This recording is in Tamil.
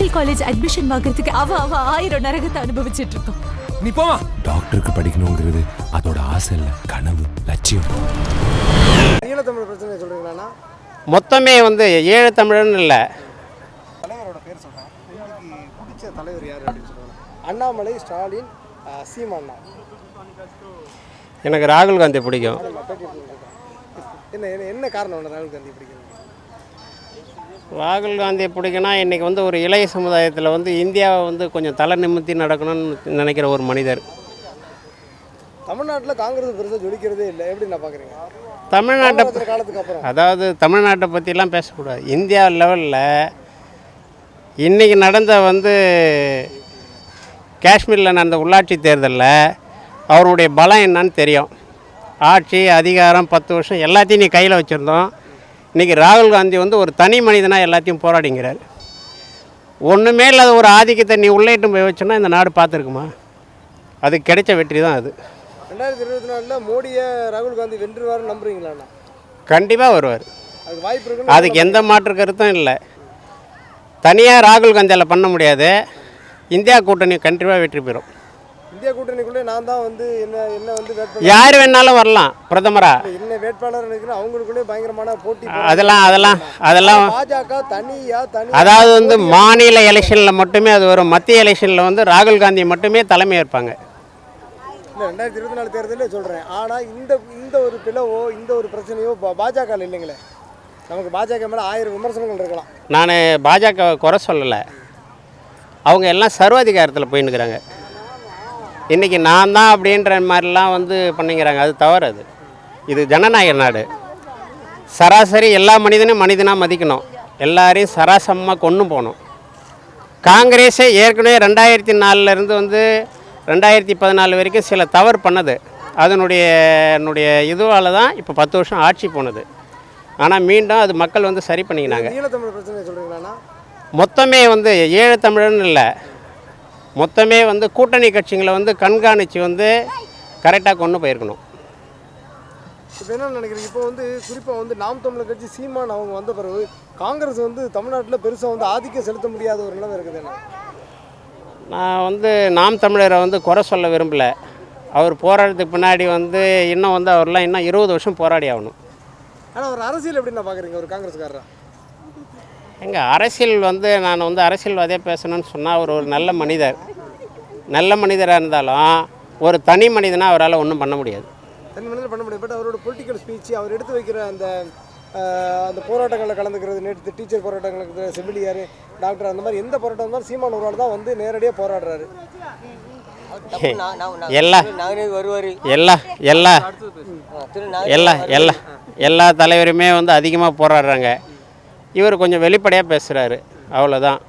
மெடிக்கல் காலேஜ் அட்மிஷன் வாங்குறதுக்கு அவ அவ ஆயிரம் நரகத்தை அனுபவிச்சிட்டு இருக்கோம் நீ போமா டாக்டருக்கு படிக்கணுங்கிறது அதோட ஆசை இல்லை கனவு லட்சியம். ஈழத்தமிழ் பிரச்சனை சொல்றீங்களாண்ணா? மொத்தமே வந்து ஏழு தமிழர்னு இல்லை. தலைவரோட பேர் சொல்றேன். பிடிச்ச தலைவர் யார் அப்படின்னு சொல்லுவாங்க அண்ணாமலை ஸ்டாலின் அஹ், சீமாண்ணா. எனக்கு ராகுல் காந்தி பிடிக்கும். என்ன என்ன- என்ன காரணம் ராகுல் காந்தி பிடிக்கிறது ராகுல் காந்தி பிடிக்கும்னா இன்றைக்கி வந்து ஒரு இளைய சமுதாயத்தில் வந்து இந்தியாவை வந்து கொஞ்சம் தலை நிமித்தி நடக்கணும்னு நினைக்கிற ஒரு மனிதர். தமிழ்நாட்டில் காங்கிரஸ் பெருசாக ஜொலிக்கிறதே இல்லை. எப்படி நான் பார்க்குறீங்க தமிழ்நாட்டை காலத்துக்கு அப்புறம். அதாவது தமிழ்நாட்டை பற்றிலாம் பேசக்கூடாது. இந்தியா லெவலில் இன்றைக்கி நடந்த வந்து காஷ்மீரில் நடந்த உள்ளாட்சி தேர்தலில் அவருடைய பலம் என்னன்னு தெரியும். ஆட்சி அதிகாரம் பத்து வருஷம் எல்லாத்தையும் நீ கையில் வச்சுருந்தோம். இன்றைக்கி ராகுல் காந்தி வந்து ஒரு தனி மனிதனாக எல்லாத்தையும் போராடிங்கிறார். ஒன்றுமே இல்லாத ஒரு ஆதிக்கத்தை நீ உள்ளேட்டு போய் வச்சோன்னா இந்த நாடு பார்த்துருக்குமா? அது கிடைச்ச வெற்றி தான் அது. ரெண்டாயிரத்தி இருபத்தி நாலில் மோடியை ராகுல் காந்தி வென்றுவாருன்னு நம்புறீங்களாண்ணா கண்டிப்பாக வருவார். அதுக்கு வாய்ப்பு இருக்குன்னு அதுக்கு எந்த மாற்று கருத்தும் இல்லை. தனியாக ராகுல் காந்தியால் பண்ண முடியாது. இந்தியா கூட்டணி கண்டிப்பாக வெற்றி பெறும். இந்தியா கூட்டணிக்குள்ளே நான் தான் வந்து என்ன என்ன வந்து வேட்பாளர் யார் வேணாலும் வரலாம் பிரதமராக என்ன வேட்பாளர் நினைக்கிறேன் அவங்களுக்குள்ளே பயங்கரமான போட்டி அதெல்லாம் அதெல்லாம் அதெல்லாம் பாஜக தனியா தனி அதாவது வந்து மாநில எலெக்ஷனில் மட்டுமே அது வரும். மத்திய எலெக்ஷனில் வந்து ராகுல் காந்தி மட்டுமே தலைமை ஏற்பாங்க. ரெண்டாயிரத்தி இருபத்தி நாலு தேர்தலே சொல்கிறேன் ஆனால் இந்த இந்த ஒரு பிளவோ இந்த ஒரு பிரச்சனையோ பாஜக இல்லைங்களே? நமக்கு பாஜக மேலே ஆயிரம் விமர்சனங்கள் இருக்கலாம். நான் பாஜக குறை சொல்லலை. அவங்க எல்லாம் சர்வாதிகாரத்தில் போயின்னுக்கிறாங்க. இன்றைக்கி நான் தான் அப்படின்ற மாதிரிலாம் வந்து பண்ணிக்கிறாங்க. அது தவறு அது இது ஜனநாயக நாடு. சராசரி எல்லா மனிதனையும் மனிதனாக மதிக்கணும். எல்லாரையும் சராசமமாக கொண்டு போகணும். காங்கிரஸே ஏற்கனவே ரெண்டாயிரத்தி நாலுலேருந்து வந்து ரெண்டாயிரத்தி பதினாலு வரைக்கும் சில தவறு பண்ணது. அதனுடைய என்னுடைய இதுவால் தான் இப்போ பத்து வருஷம் ஆட்சி போனது. ஆனால் மீண்டும் அது மக்கள் வந்து சரி பண்ணிக்கினாங்க. மொத்தமே வந்து ஏழு தமிழர்னு இல்லை. மொத்தமே வந்து கூட்டணி கட்சிகளை வந்து கண்காணித்து வந்து கரெக்டாக கொண்டு போயிருக்கணும். இப்போ என்ன நினைக்கிறீங்க? இப்போ வந்து குறிப்பாக வந்து நாம் தமிழர் கட்சி சீமான் அவங்க வந்த பிறகு காங்கிரஸ் வந்து தமிழ்நாட்டில் பெருசாக வந்து ஆதிக்கம் செலுத்த முடியாத ஒரு நிலைமை இருக்குது என்ன? நான் வந்து நாம் தமிழரை வந்து குறை சொல்ல விரும்பல. அவர் போராட்டத்துக்கு பின்னாடி வந்து இன்னும் வந்து அவர்லாம் இன்னும் இருபது வருஷம் போராடி ஆகணும். ஆனால் ஒரு அரசியல் எப்படி நான் பார்க்குறீங்க ஒரு காங்கிரஸ்காரரா? எங்கள் அரசியல் வந்து நான் வந்து அரசியல்வாதியாக பேசணும்னு சொன்னால் அவர் ஒரு நல்ல மனிதர். நல்ல மனிதராக இருந்தாலும் ஒரு தனி மனிதனாக அவரால் ஒன்றும் பண்ண முடியாது. தனி மனிதன் பண்ண முடியும் பட் அவரோட பொலிட்டிக்கல் ஸ்பீச் அவர் எடுத்து வைக்கிற அந்த அந்த போராட்டங்களில் கலந்துக்கிறது நேற்று டீச்சர் போராட்டங்களுக்கு செவிலியார் டாக்டர் அந்த மாதிரி எந்த போராட்டம் இருந்தாலும் சீமான் ஒரு ஆள் தான் வந்து நேரடியாக போராடுறாரு. எல்லா வருவார் எல்லா எல்லா எல்லா எல்லா எல்லா தலைவருமே வந்து அதிகமாக போராடுறாங்க. இவர் கொஞ்சம் வெளிப்படையாக பேசுகிறாரு அவ்வளோதான்